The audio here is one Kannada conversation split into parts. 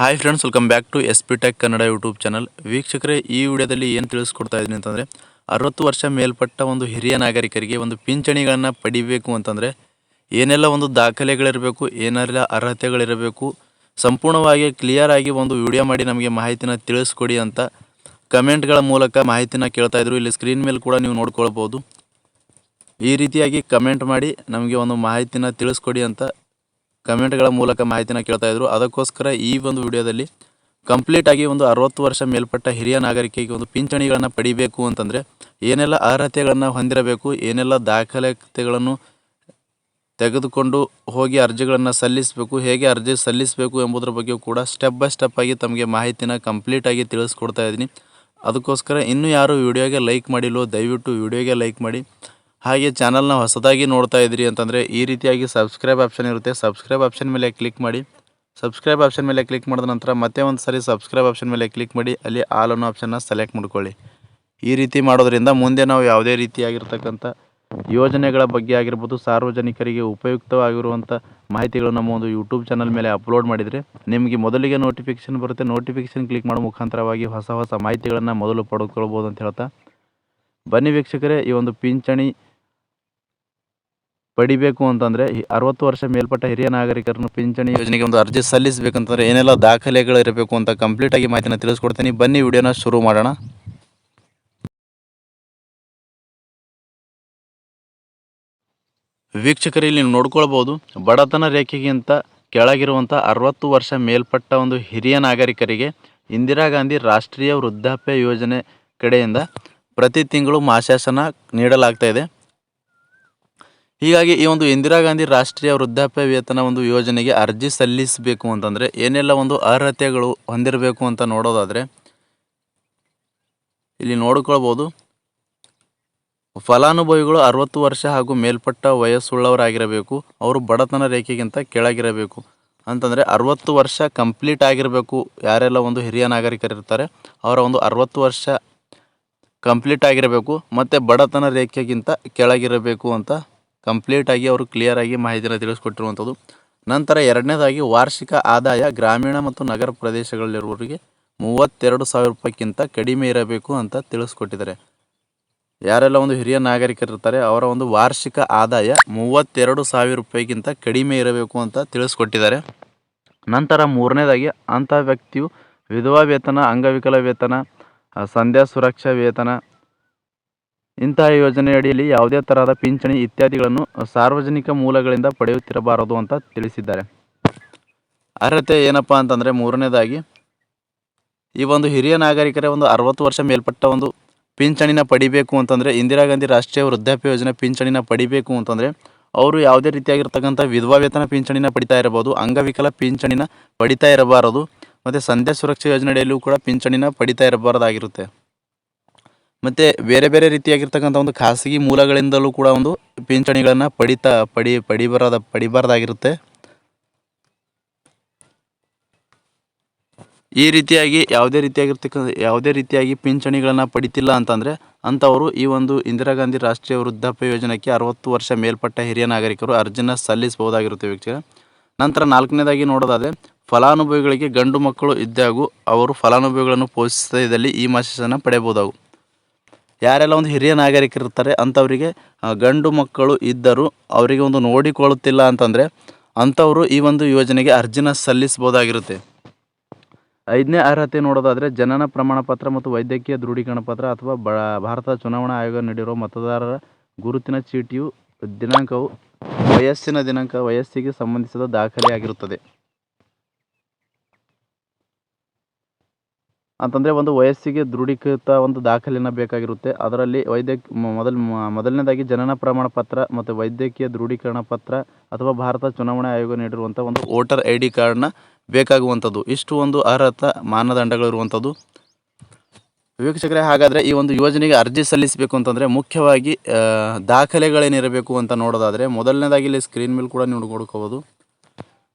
Hi friends welcome back to S P tech Kannada YouTube channel ವೀಕ್ಷಕರೇ, ಈ ವಿಡಿಯೋದಲ್ಲಿ ಏನು ತಿಳಿಸ್ಕೊಡ್ತಾ ಇದ್ದೀನಿ ಅಂತಂದರೆ, ಅರವತ್ತು ವರ್ಷ ಮೇಲ್ಪಟ್ಟ ಒಂದು ಹಿರಿಯ ನಾಗರಿಕರಿಗೆ ಒಂದು ಪಿಂಚಣಿಗಳನ್ನು ಪಡಿಬೇಕು ಅಂತಂದರೆ, ಏನೆಲ್ಲ ಒಂದು ದಾಖಲೆಗಳಿರಬೇಕು, ಏನೆಲ್ಲ ಅರ್ಹತೆಗಳಿರಬೇಕು, ಸಂಪೂರ್ಣವಾಗಿ ಕ್ಲಿಯರ್ ಆಗಿ ಒಂದು ವಿಡಿಯೋ ಮಾಡಿ ನಮಗೆ ಮಾಹಿತಿನ ತಿಳಿಸ್ಕೊಡಿ ಅಂತ ಕಮೆಂಟ್ಗಳ ಮೂಲಕ ಮಾಹಿತಿನ ಕೇಳ್ತಾ ಇದ್ರು. ಇಲ್ಲಿ ಸ್ಕ್ರೀನ್ ಮೇಲೆ ಕೂಡ ನೀವು ನೋಡ್ಕೊಳ್ಬೋದು. ಈ ರೀತಿಯಾಗಿ ಕಮೆಂಟ್ ಮಾಡಿ ನಮಗೆ ಒಂದು ಮಾಹಿತಿನ ತಿಳಿಸ್ಕೊಡಿ ಅಂತ ಕಮೆಂಟ್ಗಳ ಮೂಲಕ ಮಾಹಿತಿನ ಕೇಳ್ತಾ ಇದ್ರು. ಅದಕ್ಕೋಸ್ಕರ ಈ ಒಂದು ವಿಡಿಯೋದಲ್ಲಿ ಕಂಪ್ಲೀಟ್ ಆಗಿ ಒಂದು ಅರವತ್ತು ವರ್ಷ ಮೇಲ್ಪಟ್ಟ ಹಿರಿಯ ನಾಗರಿಕರಿಗೆ ಒಂದು ಪಿಂಚಣಿಗಳನ್ನು ಪಡಿಬೇಕು ಅಂತಂದರೆ ಏನೆಲ್ಲ ಅರ್ಹತೆಗಳನ್ನು ಹೊಂದಿರಬೇಕು, ಏನೆಲ್ಲ ದಾಖಲಾತಿಗಳನ್ನು ತೆಗೆದುಕೊಂಡು ಹೋಗಿ ಅರ್ಜಿಗಳನ್ನು ಸಲ್ಲಿಸಬೇಕು, ಹೇಗೆ ಅರ್ಜಿ ಸಲ್ಲಿಸಬೇಕು ಎಂಬುದರ ಬಗ್ಗೆ ಕೂಡ ಸ್ಟೆಪ್ ಬೈ ಸ್ಟೆಪ್ ಆಗಿ ತಮಗೆ ಮಾಹಿತಿನ ಕಂಪ್ಲೀಟಾಗಿ ತಿಳಿಸ್ಕೊಡ್ತಾ ಇದ್ದೀನಿ. ಅದಕ್ಕೋಸ್ಕರ ಇನ್ನೂ ಯಾರು ವಿಡಿಯೋಗೆ ಲೈಕ್ ಮಾಡಿಲ್ಲೋ ದಯವಿಟ್ಟು ವಿಡಿಯೋಗೆ ಲೈಕ್ ಮಾಡಿ. ಹಾಗೆ ಚಾನಲ್ನ ಹೊಸದಾಗಿ ನೋಡ್ತಾ ಇದ್ರಿ ಅಂತಂದರೆ ಈ ರೀತಿಯಾಗಿ ಸಬ್ಸ್ಕ್ರೈಬ್ ಆಪ್ಷನ್ ಇರುತ್ತೆ. ಸಬ್ಸ್ಕ್ರೈಬ್ ಆಪ್ಷನ್ ಮೇಲೆ ಕ್ಲಿಕ್ ಮಾಡಿ. ಸಬ್ಸ್ಕ್ರೈಬ್ ಆಪ್ಷನ್ ಮೇಲೆ ಕ್ಲಿಕ್ ಮಾಡಿದ ನಂತರ ಮತ್ತೆ ಒಂದು ಸರಿ ಸಬ್ಸ್ಕ್ರೈಬ್ ಆಪ್ಷನ್ ಮೇಲೆ ಕ್ಲಿಕ್ ಮಾಡಿ. ಅಲ್ಲಿ ಆಲ್ ಅನ್ನೋ ಆಪ್ಷನ್ನ ಸೆಲೆಕ್ಟ್ ಮಾಡ್ಕೊಳ್ಳಿ. ಈ ರೀತಿ ಮಾಡೋದ್ರಿಂದ ಮುಂದೆ ನಾವು ಯಾವುದೇ ರೀತಿಯಾಗಿರ್ತಕ್ಕಂಥ ಯೋಜನೆಗಳ ಬಗ್ಗೆ ಆಗಿರ್ಬೋದು, ಸಾರ್ವಜನಿಕರಿಗೆ ಉಪಯುಕ್ತವಾಗಿರುವಂಥ ಮಾಹಿತಿಗಳು ನಮ್ಮ ಒಂದು ಯೂಟ್ಯೂಬ್ ಚಾನಲ್ ಮೇಲೆ ಅಪ್ಲೋಡ್ ಮಾಡಿದರೆ ನಿಮಗೆ ಮೊದಲಿಗೆ ನೋಟಿಫಿಕೇಶನ್ ಬರುತ್ತೆ. ನೋಟಿಫಿಕೇಶನ್ ಕ್ಲಿಕ್ ಮಾಡೋ ಮುಖಾಂತರವಾಗಿ ಹೊಸ ಹೊಸ ಮಾಹಿತಿಗಳನ್ನು ಮೊದಲು ಪಡೆದುಕೊಳ್ಬೋದು ಅಂತ ಹೇಳ್ತಾ. ಬನ್ನಿ ವೀಕ್ಷಕರೇ, ಈ ಒಂದು ಪಿಂಚಣಿ ಪಡಿಬೇಕು ಅಂತಂದರೆ ಅರವತ್ತು ವರ್ಷ ಮೇಲ್ಪಟ್ಟ ಹಿರಿಯ ನಾಗರಿಕರನ್ನು ಪಿಂಚಣಿ ಯೋಜನೆಗೆ ಒಂದು ಅರ್ಜಿ ಸಲ್ಲಿಸಬೇಕಂತಂದರೆ ಏನೆಲ್ಲ ದಾಖಲೆಗಳು ಇರಬೇಕು ಅಂತ ಕಂಪ್ಲೀಟಾಗಿ ಮಾಹಿತಿನ ತಿಳಿಸ್ಕೊಡ್ತೀನಿ. ಬನ್ನಿ, ವಿಡಿಯೋನ ಶುರು ಮಾಡೋಣ. ವೀಕ್ಷಕರಲ್ಲಿ ನೀವು ನೋಡ್ಕೊಳ್ಬೋದು, ಬಡತನ ರೇಖೆಗಿಂತ ಕೆಳಗಿರುವಂಥ ಅರವತ್ತು ವರ್ಷ ಮೇಲ್ಪಟ್ಟ ಒಂದು ಹಿರಿಯ ನಾಗರಿಕರಿಗೆ ಇಂದಿರಾ ಗಾಂಧಿ ರಾಷ್ಟ್ರೀಯ ವೃದ್ಧಾಪ್ಯ ಯೋಜನೆ ಕಡೆಯಿಂದ ಪ್ರತಿ ತಿಂಗಳು ಮಾಸಾಸನ ನೀಡಲಾಗ್ತಾ ಇದೆ. ಹೀಗಾಗಿ ಈ ಒಂದು ಇಂದಿರಾ ಗಾಂಧಿ ರಾಷ್ಟ್ರೀಯ ವೃದ್ಧಾಪ್ಯ ವೇತನ ಒಂದು ಯೋಜನೆಗೆ ಅರ್ಜಿ ಸಲ್ಲಿಸಬೇಕು ಅಂತಂದರೆ ಏನೆಲ್ಲ ಒಂದು ಅರ್ಹತೆಗಳು ಹೊಂದಿರಬೇಕು ಅಂತ ನೋಡೋದಾದರೆ ಇಲ್ಲಿ ನೋಡಿಕೊಳ್ಬೋದು. ಫಲಾನುಭವಿಗಳು ಅರವತ್ತು ವರ್ಷ ಹಾಗೂ ಮೇಲ್ಪಟ್ಟ ವಯಸ್ಸುಳ್ಳವರಾಗಿರಬೇಕು. ಅವರು ಬಡತನ ರೇಖೆಗಿಂತ ಕೆಳಗಿರಬೇಕು. ಅಂತಂದರೆ ಅರವತ್ತು ವರ್ಷ ಕಂಪ್ಲೀಟ್ ಆಗಿರಬೇಕು. ಯಾರೆಲ್ಲ ಒಂದು ಹಿರಿಯ ನಾಗರಿಕರಿರ್ತಾರೆ ಅವರ ಒಂದು ಅರವತ್ತು ವರ್ಷ ಕಂಪ್ಲೀಟ್ ಆಗಿರಬೇಕು. ಮತ್ತು ಬಡತನ ರೇಖೆಗಿಂತ ಕೆಳಗಿರಬೇಕು ಅಂತ ಕಂಪ್ಲೀಟಾಗಿ ಅವರು ಕ್ಲಿಯರಾಗಿ ಮಾಹಿತಿನ ತಿಳಿಸ್ಕೊಟ್ಟಿರುವಂಥದ್ದು. ನಂತರ ಎರಡನೇದಾಗಿ ವಾರ್ಷಿಕ ಆದಾಯ ಗ್ರಾಮೀಣ ಮತ್ತು ನಗರ ಪ್ರದೇಶಗಳಲ್ಲಿರುವವರಿಗೆ ಮೂವತ್ತೆರಡು ಸಾವಿರ ರೂಪಾಯಿಗಿಂತ ಕಡಿಮೆ ಇರಬೇಕು ಅಂತ ತಿಳಿಸ್ಕೊಟ್ಟಿದ್ದಾರೆ. ಯಾರೆಲ್ಲ ಒಂದು ಹಿರಿಯ ನಾಗರಿಕರಿರ್ತಾರೆ, ಅವರ ಒಂದು ವಾರ್ಷಿಕ ಆದಾಯ ಮೂವತ್ತೆರಡು ಸಾವಿರ ರೂಪಾಯಿಗಿಂತ ಕಡಿಮೆ ಇರಬೇಕು ಅಂತ ತಿಳಿಸ್ಕೊಟ್ಟಿದ್ದಾರೆ. ನಂತರ ಮೂರನೇದಾಗಿ ಅಂಥ ವ್ಯಕ್ತಿಯು ವಿಧವಾ ವೇತನ, ಅಂಗವಿಕಲ ವೇತನ ಸಂಧ್ಯಾ ಸುರಕ್ಷಾ ವೇತನ ಇಂತಹ ಯೋಜನೆ ಅಡಿಯಲ್ಲಿ ಯಾವುದೇ ತರಹದ ಪಿಂಚಣಿ ಇತ್ಯಾದಿಗಳನ್ನು ಸಾರ್ವಜನಿಕ ಮೂಲಗಳಿಂದ ಪಡೆಯುತ್ತಿರಬಾರದು ಅಂತ ತಿಳಿಸಿದ್ದಾರೆ. ಅರ್ಹತೆ ಏನಪ್ಪ ಅಂತಂದರೆ ಮೂರನೇದಾಗಿ, ಈ ಒಂದು ಹಿರಿಯ ನಾಗರಿಕರ ಒಂದು ಅರವತ್ತು ವರ್ಷ ಮೇಲ್ಪಟ್ಟ ಒಂದು ಪಿಂಚಣಿನ ಪಡಿಬೇಕು ಅಂತಂದರೆ, ಇಂದಿರಾ ಗಾಂಧಿ ರಾಷ್ಟ್ರೀಯ ವೃದ್ಧಾಪ್ಯ ಯೋಜನೆ ಪಿಂಚಣಿನ ಪಡಿಬೇಕು ಅಂತಂದರೆ, ಅವರು ಯಾವುದೇ ರೀತಿಯಾಗಿರ್ತಕ್ಕಂಥ ವಿಧವಾ ವೇತನ ಪಿಂಚಣಿನ ಪಡಿತಾ ಇರಬಹುದು, ಅಂಗವಿಕಲ ಪಿಂಚಣಿನ ಪಡಿತಾ ಇರಬಾರದು, ಮತ್ತು ಸಂಧ್ಯಾ ಸುರಕ್ಷಾ ಯೋಜನೆ ಅಡಿಯಲ್ಲೂ ಕೂಡ ಪಿಂಚಣಿನ ಪಡಿತಾ ಇರಬಾರದಾಗಿರುತ್ತೆ. ಮತ್ತು ಬೇರೆ ಬೇರೆ ರೀತಿಯಾಗಿರ್ತಕ್ಕಂಥ ಒಂದು ಖಾಸಗಿ ಮೂಲಗಳಿಂದಲೂ ಕೂಡ ಒಂದು ಪಿಂಚಣಿಗಳನ್ನು ಪಡಿತಾ, ಪಡಿ, ಪಡಿಬಾರದ, ಪಡಿಬಾರ್ದಾಗಿರುತ್ತೆ. ಈ ರೀತಿಯಾಗಿ ಯಾವುದೇ ರೀತಿಯಾಗಿರ್ತಕ್ಕಂಥ ಯಾವುದೇ ರೀತಿಯಾಗಿ ಪಿಂಚಣಿಗಳನ್ನು ಪಡಿತಿಲ್ಲ ಅಂತಂದರೆ ಅಂಥವರು ಈ ಒಂದು ಇಂದಿರಾ ಗಾಂಧಿ ರಾಷ್ಟ್ರೀಯ ವೃದ್ಧಾಪ್ಯ ಯೋಜನೆಗೆ ಅರವತ್ತು ವರ್ಷ ಮೇಲ್ಪಟ್ಟ ಹಿರಿಯ ನಾಗರಿಕರು ಅರ್ಜಿನ ಸಲ್ಲಿಸಬಹುದಾಗಿರುತ್ತೆ ವೀಕ್ಷಕ ನಂತರ ನಾಲ್ಕನೇದಾಗಿ ನೋಡೋದಾದರೆ ಫಲಾನುಭವಿಗಳಿಗೆ ಗಂಡು ಮಕ್ಕಳು ಇದ್ದಾಗೂ ಅವರು ಫಲಾನುಭವಿಗಳನ್ನು ಪೋಷಿಸಿದಲ್ಲಿ ಈ ಮಾಸಿಸನ್ನು ಪಡೆಯಬಹುದಾಗು. ಯಾರೆಲ್ಲ ಒಂದು ಹಿರಿಯ ನಾಗರಿಕರಿರ್ತಾರೆ ಅಂಥವರಿಗೆ ಗಂಡು ಮಕ್ಕಳು ಇದ್ದರೂ ಅವರಿಗೆ ಒಂದು ನೋಡಿಕೊಳ್ಳುತ್ತಿಲ್ಲ ಅಂತಂದರೆ ಅಂಥವರು ಈ ಒಂದು ಯೋಜನೆಗೆ ಅರ್ಜಿನ ಸಲ್ಲಿಸಬಹುದಾಗಿರುತ್ತೆ. ಐದನೇ ಅರ್ಹತೆ ನೋಡೋದಾದರೆ ಜನನ ಪ್ರಮಾಣ ಪತ್ರ ಮತ್ತು ವೈದ್ಯಕೀಯ ದೃಢೀಕರಣ ಪತ್ರ ಅಥವಾ ಬ ಭಾರತ ಚುನಾವಣಾ ಆಯೋಗ ನೀಡಿರುವ ಮತದಾರರ ಗುರುತಿನ ಚೀಟಿಯು ದಿನಾಂಕವು ವಯಸ್ಸಿನ ದಿನಾಂಕ ವಯಸ್ಸಿಗೆ ಸಂಬಂಧಿಸಿದ ದಾಖಲೆಯಾಗಿರುತ್ತದೆ. ಅಂತಂದರೆ ಒಂದು ವಯಸ್ಸಿಗೆ ದೃಢೀಕೃತ ಒಂದು ದಾಖಲೆನ ಬೇಕಾಗಿರುತ್ತೆ. ಅದರಲ್ಲಿ ವೈದ್ಯಕ್ ಮೊದಲ ಮೊದಲನೇದಾಗಿ ಜನನ ಪ್ರಮಾಣ ಪತ್ರ ಮತ್ತು ವೈದ್ಯಕೀಯ ದೃಢೀಕರಣ ಪತ್ರ ಅಥವಾ ಭಾರತ ಚುನಾವಣಾ ಆಯೋಗ ನೀಡಿರುವಂಥ ಒಂದು ವೋಟರ್ ಐ ಡಿ ಕಾರ್ಡ್ನ ಬೇಕಾಗುವಂಥದ್ದು. ಇಷ್ಟು ಒಂದು ಅರ್ಹತ ಮಾನದಂಡಗಳು ಇರುವಂಥದ್ದು. ವೀಕ್ಷಕರೇ, ಹಾಗಾದರೆ ಈ ಒಂದು ಯೋಜನೆಗೆ ಅರ್ಜಿ ಸಲ್ಲಿಸಬೇಕು ಅಂತಂದರೆ ಮುಖ್ಯವಾಗಿ ದಾಖಲೆಗಳೇನಿರಬೇಕು ಅಂತ ನೋಡೋದಾದರೆ ಮೊದಲನೇದಾಗಿ ಇಲ್ಲಿ ಸ್ಕ್ರೀನ್ ಮೇಲೆ ಕೂಡ ನೀವು ನೋಡ್ಕೋಬೋದು.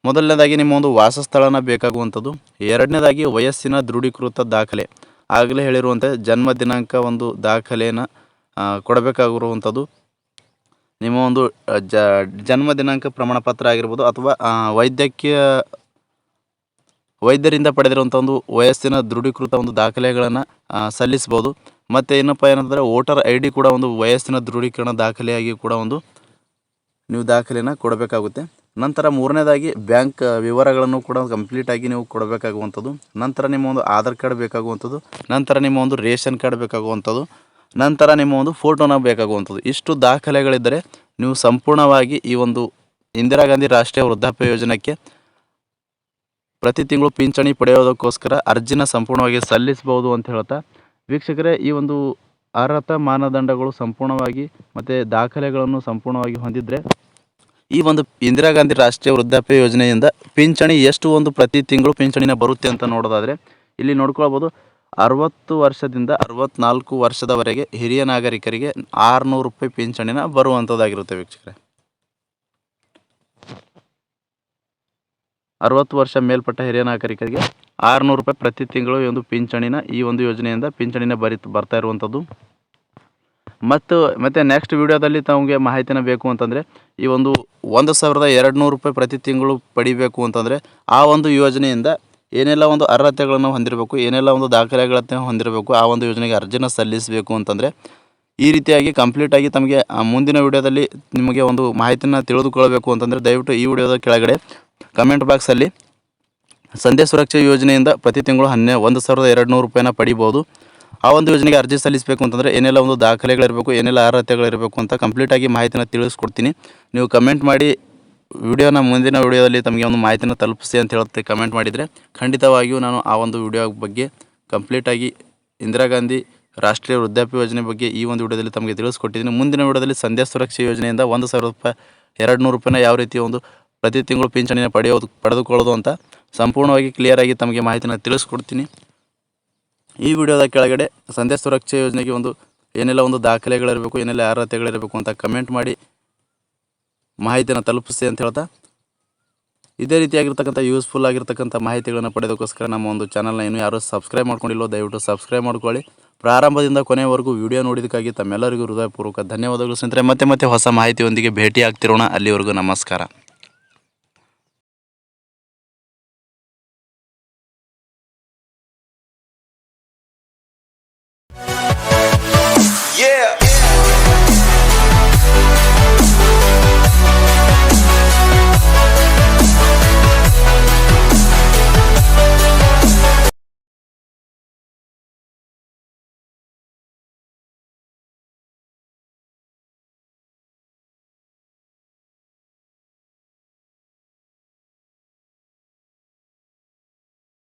ಮೊದಲನೇದಾಗಿ ನಿಮ್ಮ ಒಂದು ವಾಸಸ್ಥಳನ ಬೇಕಾಗುವಂಥದ್ದು. ಎರಡನೇದಾಗಿ ವಯಸ್ಸಿನ ದೃಢೀಕೃತ ದಾಖಲೆ. ಆಗಲೇ ಹೇಳಿರುವಂತೆ ಜನ್ಮ ದಿನಾಂಕ ಒಂದು ದಾಖಲೆಯನ್ನು ಕೊಡಬೇಕಾಗಿರುವಂಥದ್ದು. ನಿಮ್ಮ ಒಂದು ಜ, ಜನ್ಮ ದಿನಾಂಕ ಪ್ರಮಾಣ ಪತ್ರ ಆಗಿರ್ಬೋದು ಅಥವಾ ವೈದ್ಯಕೀಯ, ವೈದ್ಯರಿಂದ ಪಡೆದಿರುವಂಥ ಒಂದು ವಯಸ್ಸಿನ ದೃಢೀಕೃತ ಒಂದು ದಾಖಲೆಗಳನ್ನು ಸಲ್ಲಿಸ್ಬೋದು ಮತ್ತು ಏನಪ್ಪ ಏನಂದರೆ ವೋಟರ್ ಐ ಡಿ ಕೂಡ ಒಂದು ವಯಸ್ಸಿನ ದೃಢೀಕರಣ ದಾಖಲೆಯಾಗಿ ಕೂಡ ಒಂದು ನೀವು ದಾಖಲೆಯನ್ನು ಕೊಡಬೇಕಾಗುತ್ತೆ. ನಂತರ ಮೂರನೇದಾಗಿ ಬ್ಯಾಂಕ್ ವಿವರಗಳನ್ನು ಕೂಡ ಕಂಪ್ಲೀಟಾಗಿ ನೀವು ಕೊಡಬೇಕಾಗುವಂಥದ್ದು. ನಂತರ ನಿಮ್ಮ ಒಂದು ಆಧಾರ್ ಕಾರ್ಡ್ ಬೇಕಾಗುವಂಥದ್ದು. ನಂತರ ನಿಮ್ಮ ಒಂದು ರೇಷನ್ ಕಾರ್ಡ್ ಬೇಕಾಗುವಂಥದ್ದು. ನಂತರ ನಿಮ್ಮ ಒಂದು ಫೋಟೋನ ಬೇಕಾಗುವಂಥದ್ದು. ಇಷ್ಟು ದಾಖಲೆಗಳಿದ್ದರೆ ನೀವು ಸಂಪೂರ್ಣವಾಗಿ ಈ ಒಂದು ಇಂದಿರಾ ಗಾಂಧಿ ರಾಷ್ಟ್ರೀಯ ವೃದ್ಧಾಪ್ಯ ಯೋಜನೆಗೆ ಪ್ರತಿ ತಿಂಗಳು ಪಿಂಚಣಿ ಪಡೆಯೋದಕ್ಕೋಸ್ಕರ ಅರ್ಜಿನ ಸಂಪೂರ್ಣವಾಗಿ ಸಲ್ಲಿಸಬಹುದು ಅಂತ ಹೇಳ್ತಾ, ವೀಕ್ಷಕರೇ, ಈ ಒಂದು ಅರ್ಹತಾ ಮಾನದಂಡಗಳು ಸಂಪೂರ್ಣವಾಗಿ ಮತ್ತು ದಾಖಲೆಗಳನ್ನು ಸಂಪೂರ್ಣವಾಗಿ ಹೊಂದಿದ್ರೆ ಈ ಒಂದು ಇಂದಿರಾ ಗಾಂಧಿ ರಾಷ್ಟ್ರೀಯ ವೃದ್ಧಾಪ್ಯ ಯೋಜನೆಯಿಂದ ಪಿಂಚಣಿ ಎಷ್ಟು ಒಂದು ಪ್ರತಿ ತಿಂಗಳು ಪಿಂಚಣಿನ ಬರುತ್ತೆ ಅಂತ ನೋಡೋದಾದರೆ ಇಲ್ಲಿ ನೋಡ್ಕೊಳ್ಬೋದು. ಅರವತ್ತು ವರ್ಷದಿಂದ ಅರವತ್ನಾಲ್ಕು ವರ್ಷದವರೆಗೆ ಹಿರಿಯ ನಾಗರಿಕರಿಗೆ ಆರುನೂರು ರೂಪಾಯಿ ಪಿಂಚಣಿನ ಬರುವಂಥದ್ದಾಗಿರುತ್ತೆ ವೀಕ್ಷಕರೇ. ಅರವತ್ತು ವರ್ಷ ಮೇಲ್ಪಟ್ಟ ಹಿರಿಯ ನಾಗರಿಕರಿಗೆ ಆರುನೂರು ರೂಪಾಯಿ ಪ್ರತಿ ತಿಂಗಳು ಒಂದು ಪಿಂಚಣಿನ, ಈ ಒಂದು ಯೋಜನೆಯಿಂದ ಪಿಂಚಣಿನ ಬರಿ, ಬರ್ತಾ ಇರುವಂಥದ್ದು. ಮತ್ತು ಮತ್ತು ನೆಕ್ಸ್ಟ್ ವೀಡಿಯೋದಲ್ಲಿ ತಮಗೆ ಮಾಹಿತಿನ ಬೇಕು ಅಂತಂದರೆ ಈ ಒಂದು ಒಂದು ಸಾವಿರದ ಎರಡು ನೂರು ರೂಪಾಯಿ ಪ್ರತಿ ತಿಂಗಳು ಪಡಿಬೇಕು ಅಂತಂದರೆ ಆ ಒಂದು ಯೋಜನೆಯಿಂದ ಏನೆಲ್ಲ ಒಂದು ಅರ್ಹತೆಗಳನ್ನು ಹೊಂದಿರಬೇಕು, ಏನೆಲ್ಲ ಒಂದು ದಾಖಲೆಗಳನ್ನು ಹೊಂದಿರಬೇಕು, ಆ ಒಂದು ಯೋಜನೆಗೆ ಅರ್ಜಿನ ಸಲ್ಲಿಸಬೇಕು ಅಂತಂದರೆ ಈ ರೀತಿಯಾಗಿ ಕಂಪ್ಲೀಟಾಗಿ ತಮಗೆ ಮುಂದಿನ ವೀಡಿಯೋದಲ್ಲಿ ನಿಮಗೆ ಒಂದು ಮಾಹಿತಿನ ತಿಳಿದುಕೊಳ್ಳಬೇಕು ಅಂತಂದರೆ ದಯವಿಟ್ಟು ಈ ವಿಡಿಯೋದ ಕೆಳಗಡೆ ಕಮೆಂಟ್ ಬಾಕ್ಸಲ್ಲಿ ಸಂಧ್ಯಾ ಸುರಕ್ಷಾ ಯೋಜನೆಯಿಂದ ಪ್ರತಿ ತಿಂಗಳು ಹನ್ನೆ, ಒಂದು ಸಾವಿರದ ಎರಡು ನೂರು ರೂಪಾಯಿನ ಪಡಿಬೋದು. ಆ ಒಂದು ಯೋಜನೆಗೆ ಅರ್ಜಿ ಸಲ್ಲಿಸಬೇಕು ಅಂತಂದರೆ ಏನೆಲ್ಲ ಒಂದು ದಾಖಲೆಗಳಿರಬೇಕು, ಏನೆಲ್ಲ ಅರ್ಹತೆಗಳಿರಬೇಕು ಅಂತ ಕಂಪ್ಲೀಟಾಗಿ ಮಾಹಿತಿನ ತಿಳಿಸ್ಕೊಡ್ತೀನಿ. ನೀವು ಕಮೆಂಟ್ ಮಾಡಿ ವಿಡಿಯೋನ ಮುಂದಿನ ವಿಡಿಯೋದಲ್ಲಿ ತಮಗೆ ಒಂದು ಮಾಹಿತಿನ ತಲುಪಿಸಿ ಅಂತ ಹೇಳುತ್ತೆ ಕಮೆಂಟ್ ಮಾಡಿದರೆ ಖಂಡಿತವಾಗಿಯೂ ನಾನು ಆ ಒಂದು ವಿಡಿಯೋ ಬಗ್ಗೆ ಕಂಪ್ಲೀಟಾಗಿ ಇಂದಿರಾ ಗಾಂಧಿ ರಾಷ್ಟ್ರೀಯ ವೃದ್ಧಾಪ್ಯ ಯೋಜನೆ ಬಗ್ಗೆ ಈ ಒಂದು ವಿಡಿಯೋದಲ್ಲಿ ತಮಗೆ ತಿಳಿಸ್ಕೊಟ್ಟಿದ್ದೀನಿ. ಮುಂದಿನ ವಿಡಿಯೋದಲ್ಲಿ ಸಂಧ್ಯಾ ಸುರಕ್ಷಾ ಯೋಜನೆಯಿಂದ ಒಂದು ಸಾವಿರ ರೂಪಾಯಿ, ಎರಡು ನೂರು ರೂಪಾಯಿನ ಯಾವ ರೀತಿ ಒಂದು ಪ್ರತಿ ತಿಂಗಳು ಪಿಂಚಣಿನ ಪಡೆಯೋದು, ಪಡೆದುಕೊಳ್ಳೋದು ಅಂತ ಸಂಪೂರ್ಣವಾಗಿ ಕ್ಲಿಯರಾಗಿ ತಮಗೆ ಮಾಹಿತಿನ ತಿಳಿಸ್ಕೊಡ್ತೀನಿ. ಈ ವಿಡಿಯೋದ ಕೆಳಗಡೆ ಸಂಧ್ಯಾ ಸುರಕ್ಷಾ ಯೋಜನೆಗೆ ಒಂದು ಏನೆಲ್ಲ ಒಂದು ದಾಖಲೆಗಳಿರಬೇಕು, ಏನೆಲ್ಲ ಅರ್ಹತೆಗಳಿರಬೇಕು ಅಂತ ಕಮೆಂಟ್ ಮಾಡಿ ಮಾಹಿತಿಯನ್ನು ತಲುಪಿಸಿ ಅಂತ ಹೇಳ್ತಾ, ಇದೇ ರೀತಿಯಾಗಿರ್ತಕ್ಕಂಥ ಯೂಸ್ಫುಲ್ ಆಗಿರ್ತಕ್ಕಂಥ ಮಾಹಿತಿಗಳನ್ನು ಪಡೆಯೋದಕ್ಕೋಸ್ಕರ ನಮ್ಮ ಒಂದು ಚಾನಲ್ನ ಇನ್ನೂ ಯಾರೂ ಸಬ್ಸ್ಕ್ರೈಬ್ ಮಾಡ್ಕೊಂಡಿಲ್ಲೋ, ದಯವಿಟ್ಟು ಸಬ್ಸ್ಕ್ರೈಬ್ ಮಾಡ್ಕೊಳ್ಳಿ. ಪ್ರಾರಂಭದಿಂದ ಕೊನೆಯವರೆಗೂ ವಿಡಿಯೋ ನೋಡಿದ್ದಕ್ಕಾಗಿ ತಮ್ಮೆಲ್ಲರಿಗೂ ಹೃದಯಪೂರ್ವಕ ಧನ್ಯವಾದಗಳು ಸ್ನೇಹಿತರೆ. ಮತ್ತೆ ಮತ್ತೆ ಹೊಸ ಮಾಹಿತಿಯೊಂದಿಗೆ ಭೇಟಿ ಆಗ್ತಿರೋಣ ಅಲ್ಲಿವರೆಗೂ ನಮಸ್ಕಾರ.